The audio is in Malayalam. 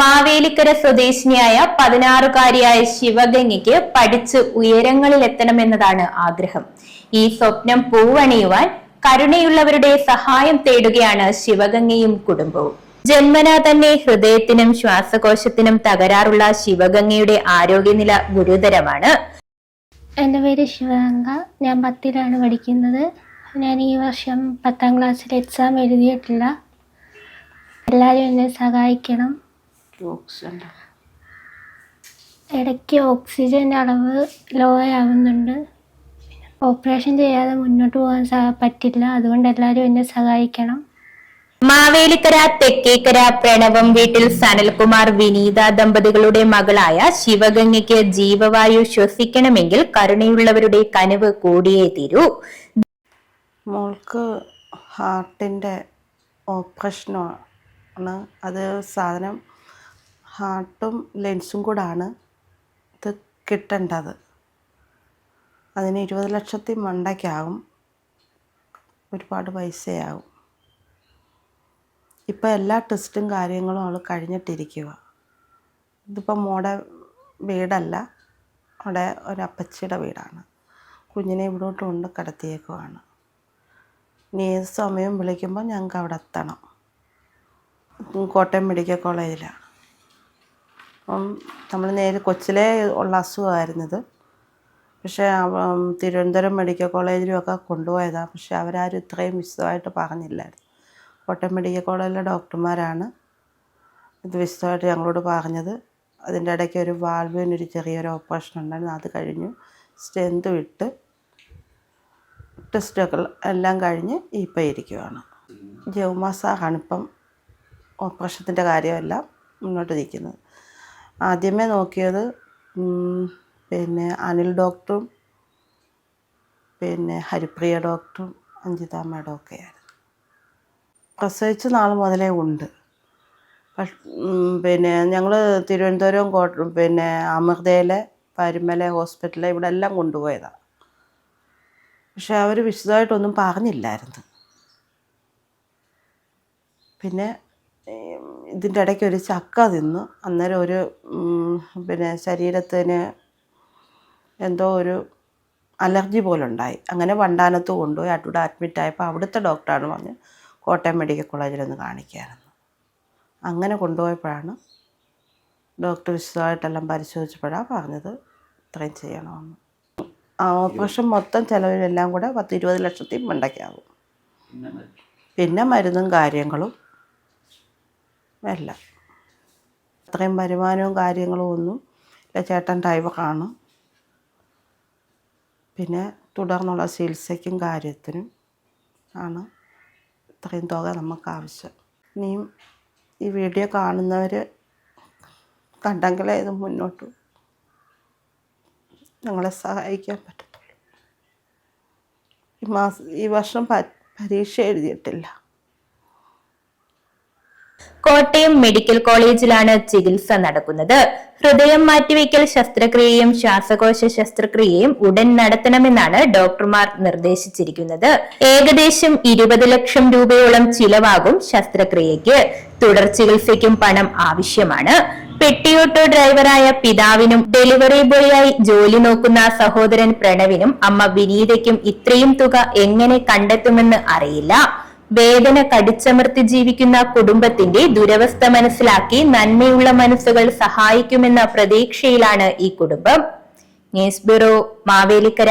മാവേലിക്കര സ്വദേശിനിയായ പതിനാറുകാരിയായ ശിവഗംഗയ്ക്ക് പഠിച്ച് ഉയരങ്ങളിലെത്തണമെന്നതാണ് ആഗ്രഹം. ഈ സ്വപ്നം പൂവണിയുവാൻ കരുണയുള്ളവരുടെ സഹായം തേടുകയാണ് ശിവഗംഗയും കുടുംബവും. ജന്മനാ തന്നെ ഹൃദയത്തിനും ശ്വാസകോശത്തിനും തകരാറുള്ള ശിവഗംഗയുടെ ആരോഗ്യനില ഗുരുതരമാണ്. എന്റെ പേര് ശിവഗംഗ. ഞാൻ പത്തിലാണ് പഠിക്കുന്നത്. ഞാൻ ഈ വർഷം പത്താം ക്ലാസ്സിൽ എക്സാം എഴുതിയിട്ടില്ല. എല്ലാവരും എന്നെ സഹായിക്കണം. ഇടയ്ക്ക് ഓക്സിജന്റെ അളവ് ലോ ആവുന്നുണ്ട്. ഓപ്പറേഷൻ ചെയ്യാതെ മുന്നോട്ട് പോകാൻ സ- പറ്റില്ല. അതുകൊണ്ട് എല്ലാവരും എന്നെ സഹായിക്കണം. മാവേലിക്കര തെക്കേക്കര പ്രണവം വീട്ടിൽ സനൽകുമാർ വിനീത ദമ്പതികളുടെ മകളായ ശിവഗംഗയ്ക്ക് ജീവവായു ശ്വസിക്കണമെങ്കിൽ കരുണയുള്ളവരുടെ കനവ് കൂടിയേ തീരൂ. മോൾക്ക് ഹാർട്ടിന്റെ ഓപ്പറേഷനാണ് അത് സാധനം ഹാർട്ടും ലെൻസും കൂടാണ് ഇത് കിട്ടേണ്ടത്. അതിന് ഇരുപത് ലക്ഷത്തി മണ്ടയ്ക്കാകും ഒരുപാട് പൈസയാകും ഇപ്പം എല്ലാ ടെസ്റ്റും കാര്യങ്ങളും അവൾ കഴിഞ്ഞിട്ടിരിക്കുക ഇതിപ്പം മോടെ വീടല്ല അവിടെ ഒരപ്പച്ചിയുടെ വീടാണ്. കുഞ്ഞിനെ ഇവിടോട്ട് കൊണ്ട് കിടത്തിയേക്കുവാണ്. ഇനി ഏത് സമയം വിളിക്കുമ്പോൾ ഞങ്ങൾക്ക് അവിടെ എത്തണം. കോട്ടയം മെഡിക്കൽ കോളേജിലാണ് അപ്പം നമ്മൾ നേരെ കൊച്ചിലേ ഉള്ള അസുഖമായിരുന്നത്. പക്ഷേ തിരുവനന്തപുരം മെഡിക്കൽ കോളേജിലുമൊക്കെ കൊണ്ടുപോയതാണ്. പക്ഷേ അവരാരും ഇത്രയും വിശദമായിട്ട് പറഞ്ഞില്ലായിരുന്നു. കോട്ടയം മെഡിക്കൽ കോളേജിലെ ഡോക്ടർമാരാണ് ഇത് വിശദമായിട്ട് ഞങ്ങളോട് പറഞ്ഞത്. അതിന്റെ ഇടയ്ക്ക് ഒരു വാൽവിനൊരു ചെറിയൊരു ഓപ്പറേഷൻ ഉണ്ടായിരുന്നു. അത് കഴിഞ്ഞു സ്റ്റെന്ത് വിട്ട് ടെസ്റ്റൊക്കെ എല്ലാം കഴിഞ്ഞ് ഇപ്പം ഇരിക്കുവാണ്. ജവമാസാണ് ഇപ്പം ഓപ്പറേഷത്തിന്റെ കാര്യമെല്ലാം മുന്നോട്ട് നിൽക്കുന്നത്. ആദ്യമേ നോക്കിയത് പിന്നെ അനിൽ ഡോക്ടറും പിന്നെ ഹരിപ്രിയ ഡോക്ടറും അഞ്ജിത മാഡം ഒക്കെയായിരുന്നു. പ്രസവിച്ച നാൾ മുതലേ ഉണ്ട്. പിന്നെ ഞങ്ങൾ തിരുവനന്തപുരം കോട്ട പിന്നെ അമൃതയിലെ പരുമല ഹോസ്പിറ്റലിൽ ഇവിടെ എല്ലാം കൊണ്ടുപോയതാണ് പക്ഷെ അവർ വിശദമായിട്ടൊന്നും പറഞ്ഞില്ലായിരുന്നു. പിന്നെ ഇതിന്റെ ഇടയ്ക്ക് ഒരു ചക്ക തിന്നു. അന്നേരം ഒരു പിന്നെ ശരീരത്തിന് എന്തോ ഒരു അലർജി പോലെ ഉണ്ടായി അങ്ങനെ വണ്ടാനത്ത് കൊണ്ടുപോയി അവിടെ അഡ്മിറ്റ് ആയപ്പോൾ അവിടുത്തെ ഡോക്ടറാണ് പറഞ്ഞ് കോട്ടയം മെഡിക്കൽ കോളേജിലൊന്ന് കാണിക്കാറുണ്ട് അങ്ങനെ കൊണ്ടുപോയപ്പോഴാണ് ഡോക്ടർ വിശദമായിട്ടെല്ലാം പരിശോധിച്ചപ്പോഴാണ് പറഞ്ഞത് ഇത്രയും ചെയ്യണമെന്ന്. ആ ഓപ്പറേഷൻ മൊത്തം ചിലവിലെല്ലാം കൂടെ പത്ത് ഇരുപത് ലക്ഷത്തി മണ്ടയ്ക്കാകും പിന്നെ മരുന്നും കാര്യങ്ങളും എല്ലാം അത്രയും വരുമാനവും കാര്യങ്ങളും ഒന്നും ഇല്ല. ചേട്ടൻ കാണും പിന്നെ തുടർന്നുള്ള ചികിത്സയ്ക്കും കാര്യത്തിനും ആണ് ഇത്രയും തുക നമുക്ക് ആവശ്യം. ഇനിയും ഈ വീഡിയോ കാണുന്നവർ കണ്ടെങ്കിലേ ഇത് മുന്നോട്ട് ഞങ്ങളെ സഹായിക്കാൻ പറ്റത്തുള്ളൂ. ഈ മാസം ഈ വർഷം പരീക്ഷ എഴുതിയിട്ടില്ല. കോട്ടയം മെഡിക്കൽ കോളേജിലാണ് ചികിത്സ നടക്കുന്നത്. ഹൃദയം മാറ്റിവെക്കൽ ശസ്ത്രക്രിയയും ശ്വാസകോശ ശസ്ത്രക്രിയയും ഉടൻ നടത്തണമെന്നാണ് ഡോക്ടർമാർ നിർദ്ദേശിച്ചിരിക്കുന്നത്. ഏകദേശം ഇരുപത് ലക്ഷം രൂപയോളം ചിലവാകും ശസ്ത്രക്രിയയ്ക്ക്. തുടർ ചികിത്സയ്ക്കും പണം ആവശ്യമാണ്. പെട്ടിയോട്ടോ ഡ്രൈവറായ പിതാവിനും ഡെലിവറി ബോയായി ജോലി നോക്കുന്ന സഹോദരൻ പ്രണവിനും അമ്മ വിനീതയ്ക്കും ഇത്രയും തുക എങ്ങനെ കണ്ടെത്തുമെന്ന് അറിയില്ല. വേദന കടിച്ചമർത്തി ജീവിക്കുന്ന കുടുംബത്തിന്റെ ദുരവസ്ഥ മനസ്സിലാക്കി നന്മയുള്ള മനസ്സുകൾ സഹായിക്കുമെന്ന പ്രതീക്ഷയിലാണ് ഈ കുടുംബം. News bureau Mavelikkara.